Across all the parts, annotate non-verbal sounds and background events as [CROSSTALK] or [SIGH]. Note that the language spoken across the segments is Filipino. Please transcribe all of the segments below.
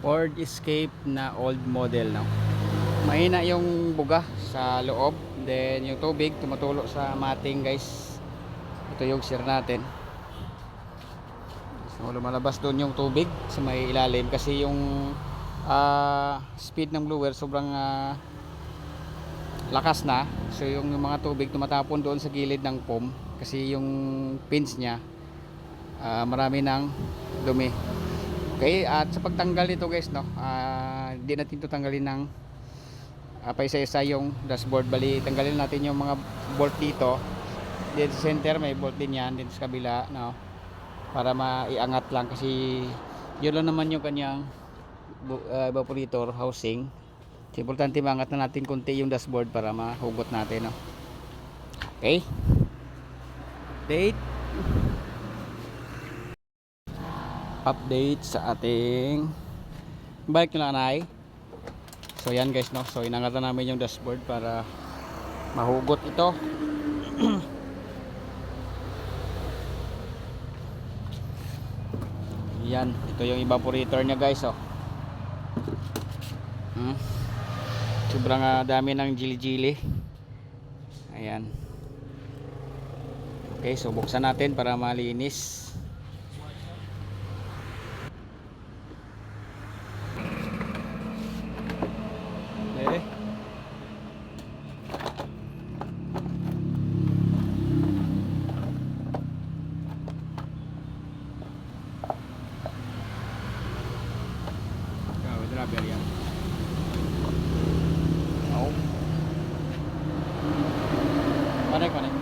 Ford Escape na old model no. Mahina yung buga sa loob. Then yung tubig tumutulo sa mating guys. Ito yung sir natin. So lumalabas doon yung tubig sa may ilalim kasi yung ah, speed ng blower sobrang ah, lakas na. So yung, yung mga tubig tumatapon doon sa gilid ng foam kasi yung pins niya ah, marami ng dumi. Okay, at sa pagtanggal nito guys, no, ah, hindi natin ito tanggalin ng uh, paisa-isa yung dashboard. Bali, tanggalin natin yung mga bolt dito. Dito sa center, may bolt din yan. Dito sa kabila, no, para maiangat lang kasi yun lang naman yung kanyang ah, evaporator housing. So, importante maangat na natin konti yung dashboard para mahugot natin, no. Okay. Date update sa ating nyo lang nanay. So yan guys no? So inangatan namin yung dashboard para mahugot ito. [CLEARS THROAT] Yan ito yung evaporator nya guys oh. Hmm. sobrang ah, dami ng jili jili ayan. Okay so buksan natin para malinis Grabe yan. Oh. Panay, panay.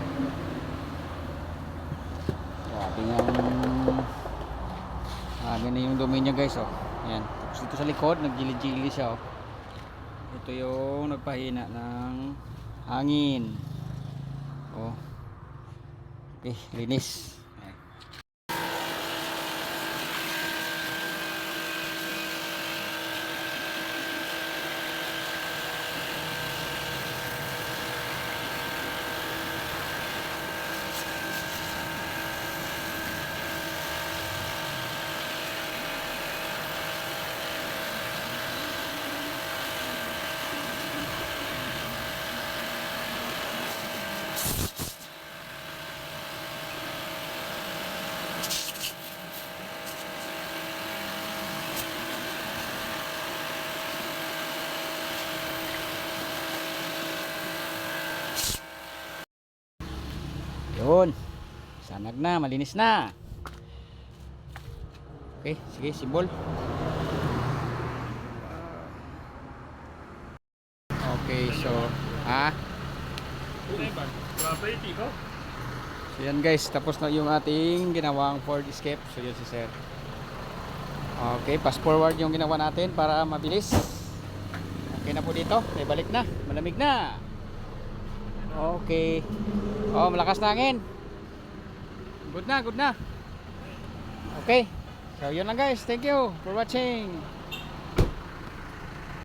Grabe nga Grabe na yung dumi niya guys oh. Ayan. Tapos dito sa likod, naggili-gili siya oh. Ito yung nagpahina ng hangin. Oh. Okay, linis. Yun. Sanag na, malinis na. Okay, sige, simbol. Okay, so, ah, so yan guys, tapos na yung ating ginawang Ford Escape. So yun si Sir. Okay, fast forward yung ginawa natin para mabilis. Okay na po dito, may balik na, malamig na. Okay. Oh, malakas na hangin. Good na, good na. Okay. So, yun lang guys. Thank you for watching.